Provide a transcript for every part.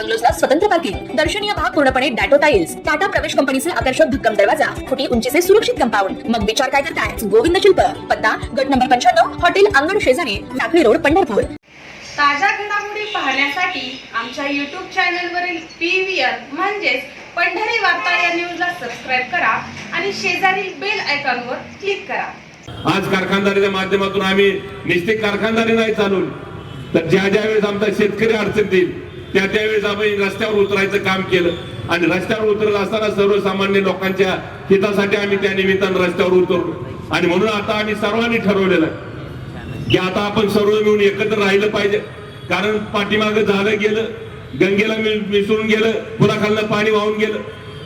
बंगलोजला स्वतंत्र पार्किंग दर्शनीय भाग पूर्णपणे डॅटो टाइल्स टाटा प्रवेश कंपनीचे आकर्षक भक्कम दरवाजा फुटी उंचीचे सुरक्षित कंपाऊंड. मग विचार काय करताय? गोविंद शिल्प पत्ता गट नंबर पंच्याण्णव हॉटेल अंगण शेजारी टाकळी रोड पंढरपूर. ताज्या घडामोडी पाहण्यासाठी आमच्या यूट्यूब चॅनलवरील पी व्ही आर म्हणजेच पंढरी वार्ता या न्यूजला सबस्क्राईब करा आणि शेजारील बेल आयकॉनवर क्लिक करा. आज कारखानदारीच्या माध्यमातून आम्ही निश्चित कारखानदारी नाही चालून तर ज्या ज्या वेळेस आमचा शेतकरी अडचणीत येईल त्या त्यावेळेस आम्ही रस्त्यावर उतरायचं काम केलं. आणि रस्त्यावर उतरत असताना सर्वसामान्य लोकांच्या हितासाठी आम्ही त्या निमित्तानं रस्त्यावर उतरलो. आणि म्हणून आता आम्ही सर्वांनी ठरवलेलं आहे की आता आपण सर्व मिळून एकत्र राहिलं पाहिजे. कारण पाठीमागं झालं गेलं गंगेला मिसळून गेलं पुराखालनं पाणी वाहून गेलं.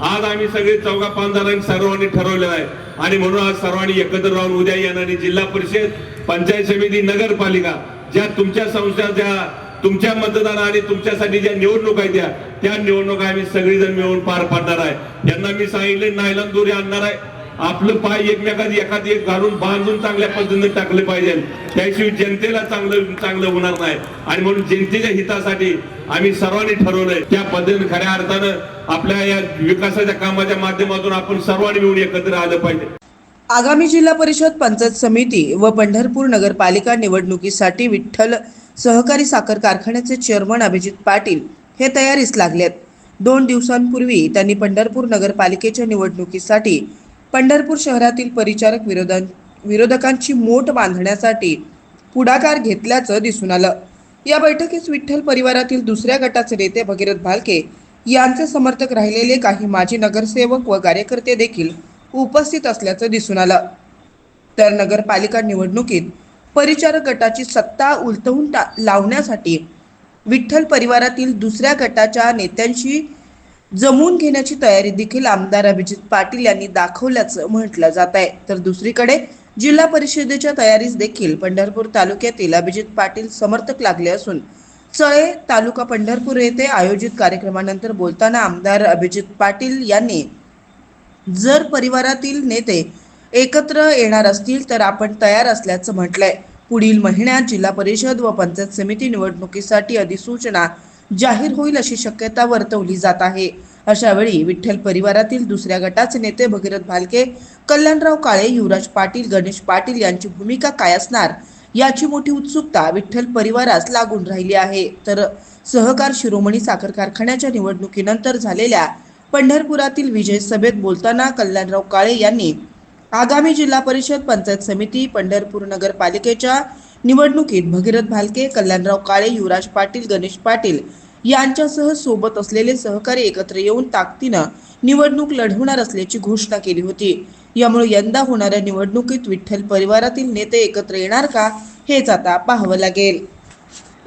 आज आम्ही सगळे चौघा पाचदारांनी सर्वांनी ठरवलेलं आहे. आणि म्हणून आज सर्वांनी एकत्र राहून उद्या येणारी जिल्हा परिषद पंचायत समिती नगरपालिका ज्या तुमच्या संस्था ज्या तुमच्या मतदार आणि तुमच्यासाठी ज्या निवडणूक आहेत त्या त्या निवडणुका आम्ही सगळीजण मिळून पार पाडणार आहे. त्यांना मी सांगितले नायलन दोरी आणणार आहे. आपलं पाय एकमेकात एखादी एक घालून बांधून चांगल्या पद्धतीने टाकले पाहिजे. त्याशिवाय जनतेला चांगलं चांगलं होणार नाही. आणि म्हणून जनतेच्या हितासाठी आम्ही सर्वांनी ठरवलंय त्या पद्धतीने खऱ्या अर्थानं आपल्या या विकासाच्या कामाच्या माध्यमातून आपण सर्वांनी मिळून एकत्र आलं पाहिजे. आगामी जिल्हा परिषद पंचायत समिती व पंढरपूर नगरपालिका निवडणुकीसाठी विठ्ठल सहकारी साखर कारखान्याचे चेअरमन अभिजित पाटील हे तयारीस लागलेत. दोन दिवसांपूर्वी त्यांनी पंढरपूर नगरपालिकेच्या निवडणुकीसाठी पंढरपूर शहरातील परिचारक विरोधां विरोधकांची मोठ बांधण्यासाठी पुढाकार घेतल्याचं दिसून आलं. या बैठकीस विठ्ठल परिवारातील दुसऱ्या गटाचे नेते भगीरथ भालके यांचे समर्थक राहिलेले काही माजी नगरसेवक व कार्यकर्ते देखील उपस्थित असल्याचं दिसून आलं. तर नगरपालिका निवडणुकीत परिचारक गटाची सत्ता उलटवून टा लावण्यासाठी विठ्ठल परिवारातील दुसऱ्या गटाच्या नेत्यांशी जमवून घेण्याची तयारी देखील आमदार अभिजित पाटील यांनी दाखवल्याचं म्हटलं जात आहे. तर दुसरीकडे जिल्हा परिषदेच्या तयारीस देखील पंढरपूर तालुक्यातील अभिजित पाटील समर्थक लागले असून चळे तालुका पंढरपूर येथे आयोजित कार्यक्रमानंतर बोलताना आमदार अभिजित पाटील यांनी जर परिवारातील नेते एकत्र येणार असतील तर आपण तयार असल्याचं म्हटलंय. पुढील महिन्यात जिल्हा परिषद व पंचायत समिती निवडणुकीसाठी अधिसूचना जाहीर होईल अशी शक्यता वर्तवली जात आहे. अशा वेळी विठ्ठल परिवारातील दुसऱ्या गटाचे नेते भगीरथ भालके कल्याणराव काळे युवराज पाटील गणेश पाटील यांची भूमिका काय असणार याची मोठी उत्सुकता विठ्ठल परिवारास लागून राहिली आहे. तर सहकार शिरोमणी साखर कारखान्याच्या निवडणुकीनंतर झालेल्या पंढरपुरातील विजय सभेत बोलताना कल्याणराव काळे यांनी आगामी जिल्हा परिषद पंचायत समिती पंढरपूर नगरपालिकेच्या निवडणुकीत भगीरथ भालके कल्याणराव काळे युवराज पाटील गणेश पाटील यांच्यासह सोबत असलेले सहकारी एकत्र येऊन ताकदीनं निवडणूक लढवणार असल्याची घोषणा केली होती. यामुळे यंदा होणाऱ्या निवडणुकीत विठ्ठल परिवारातील नेते एकत्र येणार का हेच आता पाहावं लागेल.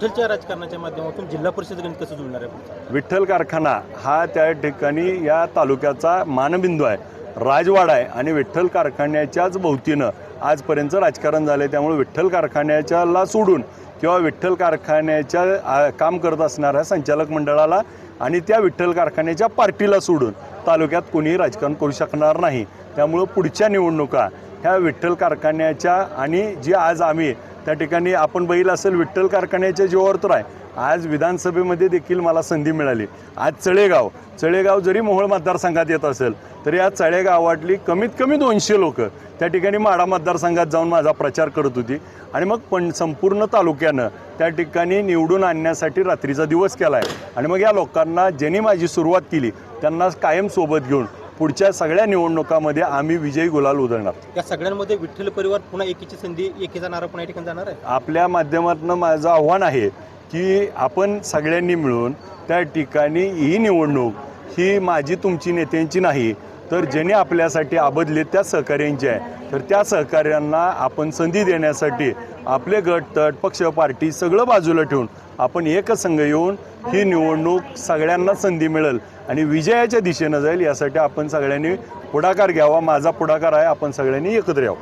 विठ्ठलच्या राजकारणाच्या माध्यमातून जिल्हा परिषद गणित कसं जुळणार आहे? विठ्ठल कारखाना हा त्या ठिकाणी या तालुक्याचा मानबिंदू आहे. राजवाडा आहे आणि विठ्ठल कारखान्याच्याच भोवतीनं आजपर्यंत राजकारण झालं आहे त्यामुळे विठ्ठल कारखान्याच्याला सोडून किंवा विठ्ठल कारखान्याच्या काम करत असणाऱ्या संचालक मंडळाला आणि त्या विठ्ठल कारखान्याच्या पार्टीला सोडून तालुक्यात कोणीही राजकारण करू शकणार नाही. त्यामुळं पुढच्या निवडणुका ह्या विठ्ठल कारखान्याच्या आणि जी आज आम्ही त्या ठिकाणी आपण बैल असेल विठ्ठल कारखान्याच्या जीवावर तर आहे. आज विधानसभेमध्ये देखील मला संधी मिळाली. आज चळेगाव चळेगाव जरी मोहोळ मतदारसंघात येत असेल तरी आज चळेगावातली कमीत कमी दोनशे लोक त्या ठिकाणी माडा मतदारसंघात जाऊन माझा प्रचार करत होती. आणि मग पण संपूर्ण तालुक्यानं त्या ठिकाणी निवडून आणण्यासाठी रात्रीचा दिवस केला आहे आणि मग या लोकांना ज्यांनी माझी सुरुवात केली त्यांना कायम सोबत घेऊन पुढच्या सगळ्या निवडणुकामध्ये आम्ही विजयी गुलाल उधळणार. या सगळ्यांमध्ये विठ्ठल परिवार पुन्हा एकीची संधी एकीचा नारा पुन्हा या ठिकाणी जाणार आहे? आपल्या माध्यमातून माझं आव्हान आहे की आपण सगळ्यांनी मिळून त्या ठिकाणी ही निवडणूक ही माझी तुमची नेत्यांची नाही तर ज्याने आपल्यासाठी आबदले त्या सहकार्यांची आहे. तर त्या सहकार्यांना आपण संधी देण्यासाठी आपले गट तट पक्ष पार्टी सगळं बाजूला ठेवून आपण एकसंघ येऊन ही निवडणूक सगळ्यांना संधी मिळेल आणि विजयाच्या दिशेनं जाईल यासाठी आपण सगळ्यांनी पुढाकार घ्यावा. माझा पुढाकार आहे आपण सगळ्यांनी एकत्र यावं.